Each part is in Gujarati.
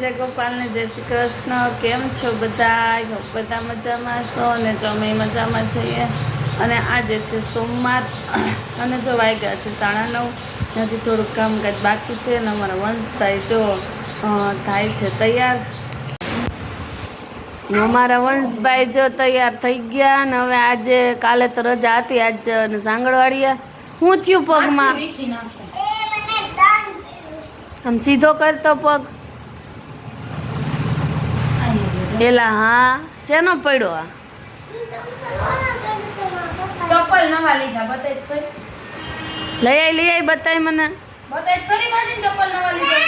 જય ગોપાલને જય શ્રી કૃષ્ણ. કેમ છો બધા બધા મજામાં છો અને જો અમે મજામાં છીએ. અને આજે છે સોમવાર અને જો વાગ્યા છે સાડા નવ. હજી થોડુંક કામકાજ બાકી છે અને અમારા વંશભાઈ જો થાય છે તૈયાર. અમારા વંશભાઈ જો તૈયાર થઈ ગયા અને હવે આજે કાલે તો રજા હતી. આજ સાંગળવાડીએ હું થયું પગમાં? આમ સીધો કરતો પગ? એલા હા શેનો પડ્યો આ? ચપ્પલ નવા લીધા બતાય લઈ આઈ લઈ આઈ બતાય મને. બતાય ખરી માજી ચપ્પલ નવા લીધા.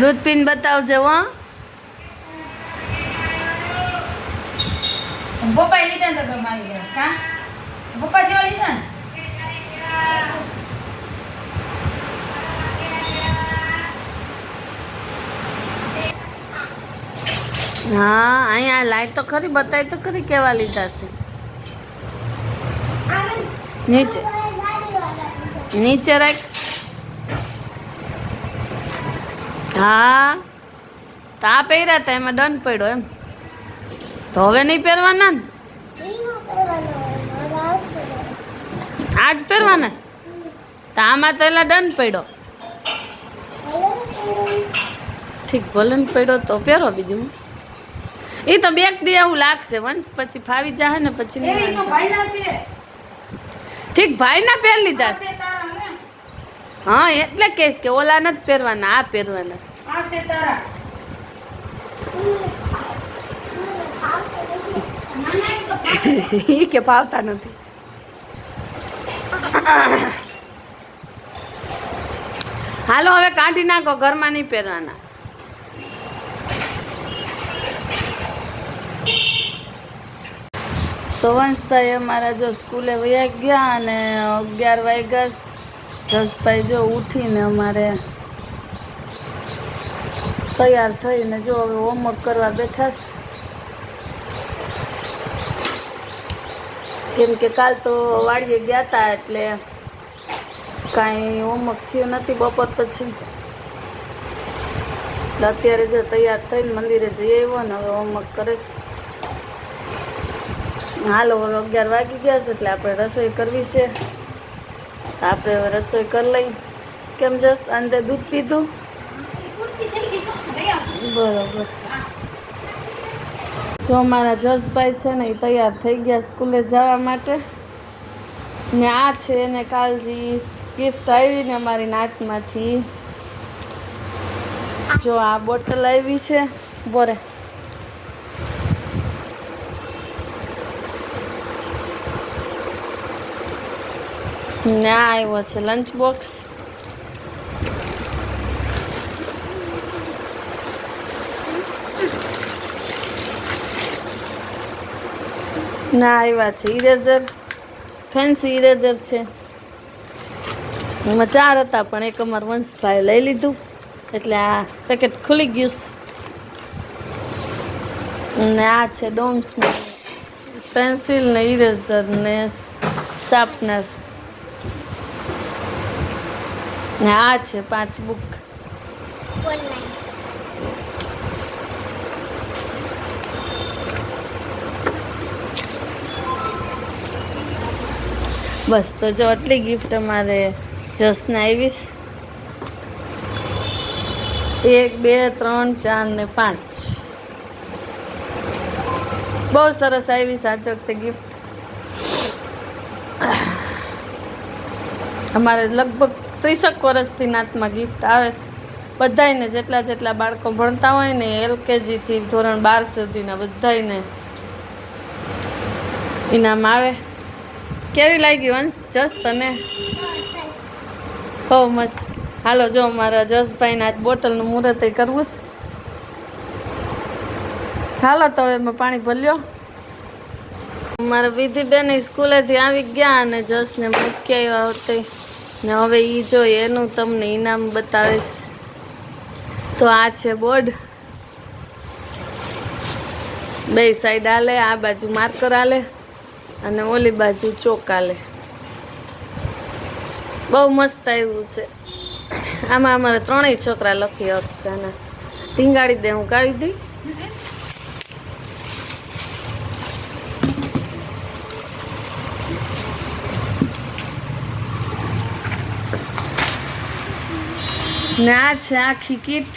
દૂધ. પીન બતાવજે હો. પપ્પાએ લીધા ને તો મારી ગયા કા? પપ્પા જેવા લીધા ને? હા, અહીંયા લાઈટ તો ખરી બતાવી તો ખરી કેવા લીધા છે. નીચે. નીચે રાખ. હા. તો પહેર્યા હતા એમાં દંડ પડ્યો એમ. તો હવે નહીં પહેરવાના ને? આજ પહેરવાના તામાં આમાં તો એલા દંડ પડ્યો. ઠીક, ભલે પડ્યો તો પહેરો બીજું. એ તો બેક દી એવું લાગશે. વંશ પછી ફાવી જાહે ને પછી ઠીક ભાઈ ના પહેર લીધા છે. હે એટલે કેસ કે ઓલા નથી પહેરવાના આ પહેરવાના છે. કે ભાવતા નથી. હાલો હવે કાઢી નાખો ઘરમાં નહીં પહેરવાના. તો વંશભાઈ અમારા જો સ્કૂલે વયા ગયા અને અગિયાર વાગ્યા જસભાઈ જો ઉઠીને અમારે તૈયાર થઈને જો હવે હોમવર્ક કરવા બેઠા કેમ કે કાલ તો વાડીએ ગયા હતા એટલે કાંઈ હોમવર્ક થયું નથી બપોર પછી. અત્યારે જો તૈયાર થઈને મંદિરે જઈ આવ્યો ને હવે હોમવર્ક કરે છે. હાલો અગિયાર વાગી ગયા છે એટલે આપણે રસોઈ કરવી છે. તો આપણે રસોઈ કરી લઈ કેમ જસ અંદર દૂધ પીધું? બરોબર. જો અમારા જસભાઈ છે ને એ તૈયાર થઈ ગયા સ્કૂલે જવા માટે. ને આ છે ને કાલજી ગિફ્ટ આવી ને અમારી નાતમાંથી. જો આ બોટલ આવી છે, બોરે. ને આવ્યો છે લંચ બોક્સ ના આવ્યા છે ઇરેઝર ફેન્સી ઇરેઝર છે. એમાં ચાર હતા, પણ એક અમાર વંશભાઈ લઈ લીધું. એટલે આ પેકેટ ખુલી ગયું ને આ છે ડોમ્સ ને પેન્સિલ ને ઇરેઝર ને શાર્પનર ને આ છે પાંચ બુક બસ તો જો આટલી ગિફ્ટ અમારે જસને આવીશ એક બે ત્રણ ચાર ને પાંચ. બહુ સરસ આવી સાચો વખતે ગિફ્ટ અમારે લગભગ ત્રીસક વર્ષથી નાતમાં ગિફ્ટ આવે છે. બધાયને જેટલા જેટલા બાળકો ભણતા હોય ને એલકેજીથી ધોરણ બાર સુધીના બધાયને ઇનામ આવે. કેવી લાગી વંશ જસ તને? બહુ મસ્ત. હાલો જો મારા જસભાઈને આજ બોટલનું મુહૂર્ત કરવું છે. હાલો તો એમાં પાણી ભલ્યો મારા વિધિબેન સ્કૂલેથી આવી ગયા અને જસને મૂકી આવ્યા હોતે. ને હવે એ જો એનું તમને ઇનામ બતાવીશ. તો આ છે બોર્ડ. બે સાઈડ આલે, આ બાજુ માર્કર આલે અને ઓલી બાજુ ચોક આલે. બહુ મસ્ત આવ્યું છે. આમાં અમારે ત્રણેય છોકરા લખી અક્ષાના ટીંગાડી દે, હું કાઢી દઈ. ને છે આખી કીટ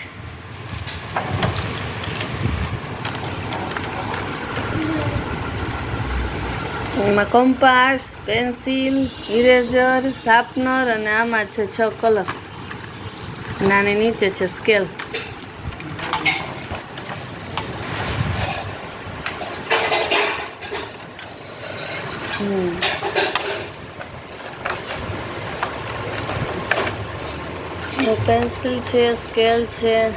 એમાં કંપાસ, પેન્સિલ, ઇરેઝર, શાર્પનર અને આમાં છે છ કલર. નાની નીચે છે સ્કેલ. પેન્સિલ છે સ્કેલ છે.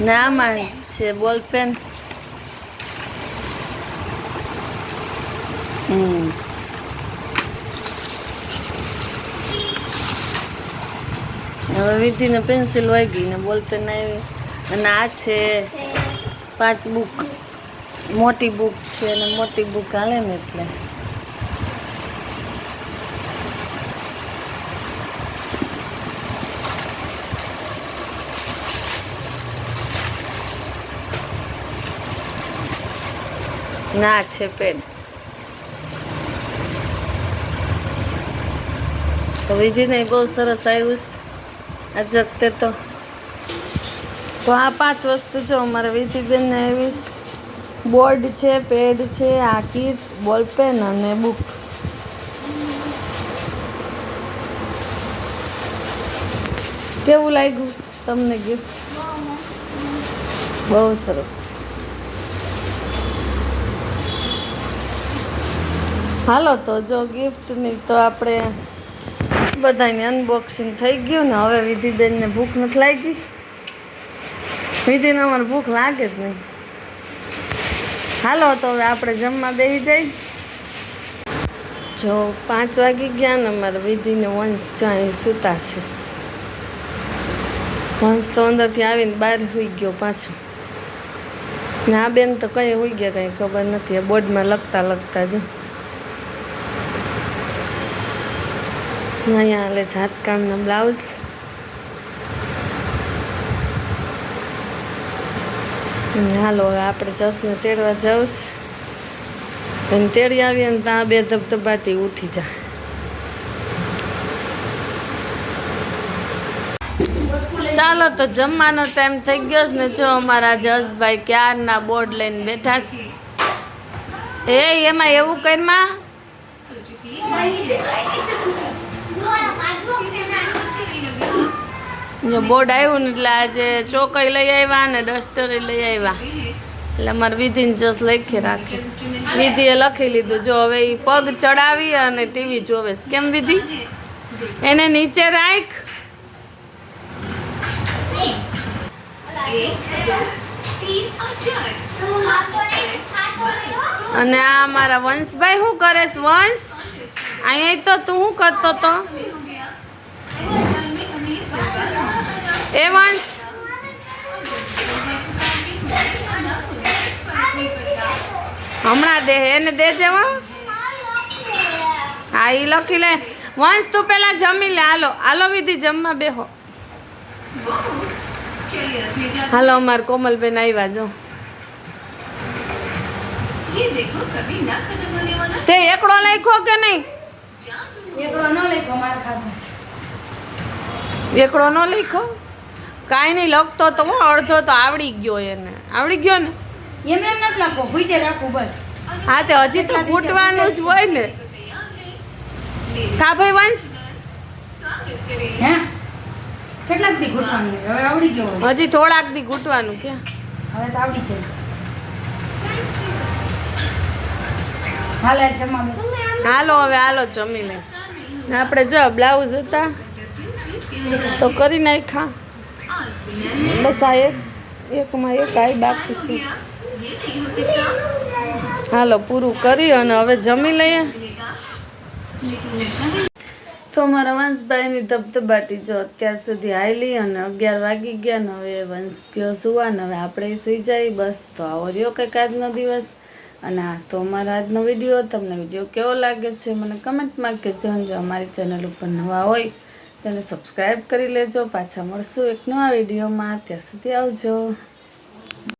ના આમાં છે બોલ પેન હવે વિધિને પેન્સિલ વાગી ને બોલતે આવી. અને આ છે પાંચ બુક મોટી બુક છે અને મોટી બુક હાલે ને એટલે. ના છે પેન તો વિધિને બહુ સરસ આવ્યું છે. આ વખતે તો તો આ પાંચ વસ્તુ જો અમારા વિધિબેનને એવી બોર્ડ છે, પેડ છે, આ કીટ બોલ પેન અને બુક. કેવું લાગ્યું તમને ગિફ્ટ બહુ સરસ. હાલો તો જો ગિફ્ટની તો આપણે બધાની અનબોક્સિંગ થઈ ગયું ને હવે વિધિબેનને ભૂખ નથી લાગી. વિધિને અમારે ભૂખ લાગે જ નહીં. હાલો, તો હવે આપણે જમવા બેસી જઈ. જો પાંચ વાગી ગયા ને અમારે વિધિને વંશ જ્યાં સૂતા છે. વંશ તો અંદરથી આવીને બહાર હોઈ ગયો પાછો. ને બેન તો કંઈ હોઈ ગયા કંઈ ખબર નથી બોર્ડમાં લખતા લખતા જ. અહીંયા હાલે છે હાથકામના બ્લાઉઝ હાલો, હવે આપણે જસને તેડવા જાઉં અને તેડી આવીએ ને ત્યાં બે ધબધબાટી ઉઠી જાય ચાલો તો જમવાનો ટાઈમ થઈ ગયો છે ને જો અમારા જસભાઈ ક્યારના બોર્ડ લઈને બેઠા છે. એ, એમાં એવું કરીમાં જો બોર્ડ આવ્યું ને એટલે આજે ચોકઈ લઈ આવ્યા ને ડસ્ટર લઈ આવ્યા. એટલે અમારે વિધિને જસ લખી રાખે. વિધિએ લખી લીધું. જો હવે એ પગ ચડાવી અને ટીવી જોવે કેમ વિધિ? એને નીચે રાખ. અને આ મારા વંશભાઈ શું કરે વંશ? અહીંયા તો તું શું કરતો તો? એ વંશ. હમણાં દે, એને દે જવા હા એ લખી લે. વંશ, તું પેલા જમી લે. હાલો હાલો વિધિ, જમવા બેહો. હાલો, અમાર કોમલબેન આવ્યા જો. તે એકડો લખ્યો કે નહીં? એકડો ન લખો માર ખાધો એકડો ન લખ્યો કાંઈ નહીં લખતો તો અડધો તો આવડી ગયો એને. આવડી ગયો ને? એમ એમ નથી લખો ભૂટે રાખું બસ. હા તે હજી તો ફૂટવાનું જ હોય ને. કા ભાઈ વંશ? હે? કેટલાક દી ઘૂંટવાનું હવે આવડી ગયો હજી થોડાક દી ઘૂંટવાનું કે? હવે તો આવડી જાય. હાલ જમા હાલો હવે હાલો જમી લે. આપણે જો બ્લાઉઝ હતા, તો કરી નાખ્યા. બસ આ એક, એકમાં એક આવી બાકી છે. હાલો, પૂરું કરી અને હવે જમી લઈએ. તો મારા વંશભાઈની ધબધબાટી જો અત્યાર સુધી હાલી અને અગિયાર વાગી ગયા ને હવે વંશ ગયો સુવા ને હવે આપણે સુઈ જાય બસ. તો આવો રહ્યો કંઈક આજનો દિવસ. અને આ તો અમારો આજનો વીડિયો, તમને વીડિયો કેવો લાગે છે, મને કમેન્ટમાં કહેજો. જો અમારી ચેનલ ઉપર નવા હોય, તેને સબસ્ક્રાઈબ કરી લેજો. પાછા મળશું એક નવા વિડીયોમાં. ત્યાં સુધી આવજો.